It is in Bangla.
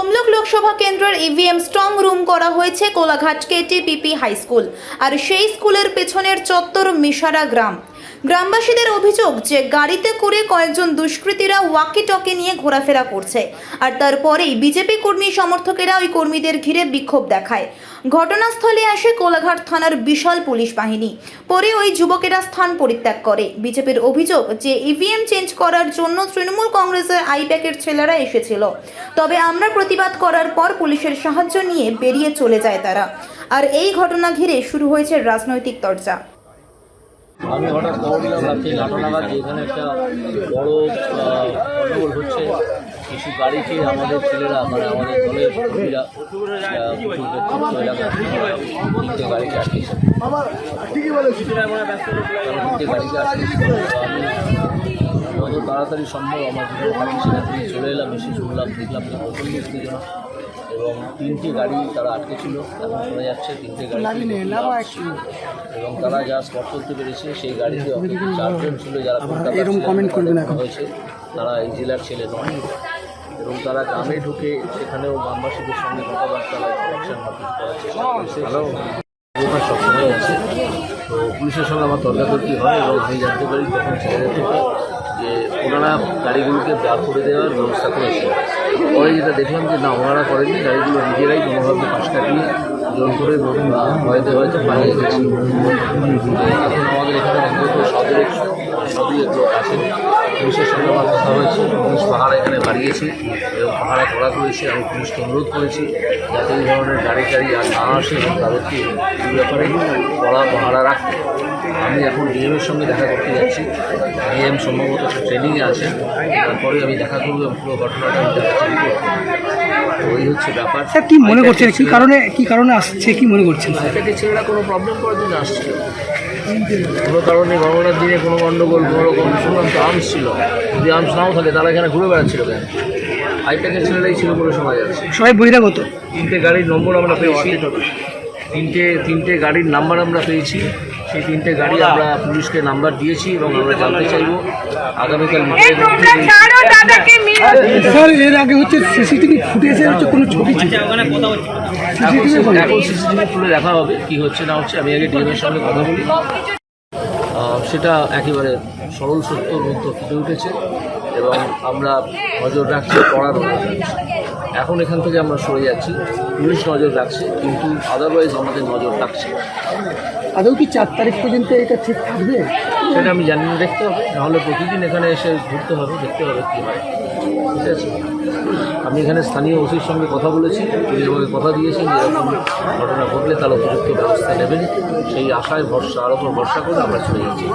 তমলুক লোকসভা কেন্দ্রের ইভিএম স্ট্রং রুম করা হয়েছে কোলাঘাট কেটিপিপি হাই স্কুল আর সেই স্কুলের পেছনের চত্বর মিশারা গ্রাম। গ্রামবাসীদের অভিযোগ যে গাড়িতে করে কয়েকজন দুষ্কৃতীরা ওয়াকি টকি নিয়ে ঘোরাফেরা করছে। আর তারপরেই বিজেপি কর্মী সমর্থকেরা ওই কর্মীদের ঘিরে বিক্ষোভ দেখায়। ঘটনাস্থলে আসে কোলাঘাট থানার বিশাল পুলিশ বাহিনী। পরে ওই যুবকেরা স্থান পরিত্যাগ করে। বিজেপির অভিযোগ যে ইভিএম চেঞ্জ করার জন্য তৃণমূল কংগ্রেসের আইপ্যাকের ছেলেরা এসেছিল। তবে আমরা প্রতিবাদ করার পর পুলিশের সাহায্য নিয়ে বেরিয়ে চলে যায় তারা। আর এই ঘটনা ঘিরে শুরু হয়েছে রাজনৈতিক চর্চা আমি হঠাৎ খবর দিলাম রাত্রি নটা নাগাদ যে এখানে একটা বড় আহ, গন্ডগোল হচ্ছে। কিছু গাড়িকে আমাদের ছেলেরা মানে আমাদের দলের কর্মীরা তিনটে গাড়িকে আটকেছে তিনটে গাড়িকে আটকেছে আমি যত তাড়াতাড়ি সম্ভব আমার যেখানে থাকি সেখান থেকে চলে এলাম এসে শুনলাম দেখলাম যে প্রচণ্ড উত্তেজনা এবং তিনটে গাড়ি তারা আটকে ছিল এখন শোনা যাচ্ছে তিনটে গাড়ি এবং তারা যা স্পট করতে পেরেছে সেই গাড়িতে চারজন ছিল যারা। হয়েছে। তারা এই জেলার ছেলে নয়। এবং তারা গ্রামে ঢুকে সেখানেও গ্রামবাসীদের সঙ্গে কথাবার্তা করার চেষ্টা করেছে। ব্যাপার সবসময় আছে। তো পুলিশের সঙ্গে আমার তর্কাতর্কি হয় এবং আমি জানতে পারি তখন ছেলেদের থেকে যে ওনারা গাড়িগুলোকে দাঁড় করে দেওয়ার ব্যবস্থা করেছে। পরে যেটা দেখলাম যে না, ওনারা করেননি, গাড়িগুলো নিজেরাই কোনোভাবে পাশ কাটিয়ে জোর করে বা হয়তো হয়তো পালিয়ে গেছে। এখন আমাদের এখানে অন্তত সদরের সদরের লোক আছেন পুলিশের সঙ্গে আমার কথা হয়েছে, পুলিশ পাহাড়া এখানে বাড়িয়েছে, এবং পাহাড়া করা করেছে আমি পুলিশকে অনুরোধ করেছি যাতে এই ধরনের গাড়ি গাড়ি আর না আসে এবং তাদেরকে এই ব্যাপারে কড়া পাহারা রাখতে। আমি এখন ডিএমের সঙ্গে দেখা করতে যাচ্ছি। ডিএম সম্ভবত ট্রেনিংয়ে আছেন তারপরে আমি দেখা করব পুরো ঘটনাটা আমি এই হচ্ছে ব্যাপার। স্যার কি মনে করছেন? কি কারণে কি কারণে আসছে? কি মনে করছেন? এটাকে ছেলেরা কোনো প্রবলেম করার জন্য আসছে? কোনো কারণে গণনার দিনে কোনো গণ্ডগোল কোনো রকম শুনলাম তো আর্মস ছিল। যদি আর্মস নাও থাকে তারা এখানে ঘুরে বেড়াচ্ছিল কেন? আইপ্যাকের ছেলেরাই ছিল বলে শোনা যাচ্ছে। সবাই বহিরাগত? তিনটে গাড়ির নম্বর আমরা পেয়েছি। তিনটে তিনটে গাড়ির নাম্বার আমরা পেয়েছি। সেই তিনটে গাড়ি আমরা পুলিশকে নাম্বার দিয়েছি এবং আমরা জানতে চাইব আগামীকাল বিকেলের স্যার এর আগে হচ্ছে সিসিটিভি ফুটেজে হচ্ছে কোনো ছবি এখন এখন সিসিটিভি খুলে দেখা হবে কি হচ্ছে না হচ্ছে আমি আগে ডিএমের সঙ্গে কথা বলি। সেটা একেবারে সরল সত্য মধ্যে ফুটে উঠেছে এবং আমরা নজর রাখছি রাখছি। এখন এখান থেকে আমরা সরে যাচ্ছি পুলিশ নজর রাখছে কিন্তু আদারওয়াইজ আমাদের নজর রাখছে আদৌ কি চার তারিখ পর্যন্ত এটা ঠিক থাকবে? সেটা আমি জানি দেখতে হবে। নাহলে প্রতিদিন এখানে এসে ঘুরতে হবে, দেখতে হবে কী হয়। ঠিক আছে? আমি এখানে স্থানীয় ওসির সঙ্গে কথা বলেছি, তিনি আমাকে কথা দিয়েছেন যে এরকম ঘটনা ঘটলে তারা উপযুক্ত ব্যবস্থা নেবেন। সেই আশায় ভরসা আর ওপর ভরসা করে আমরা চলে যাচ্ছি।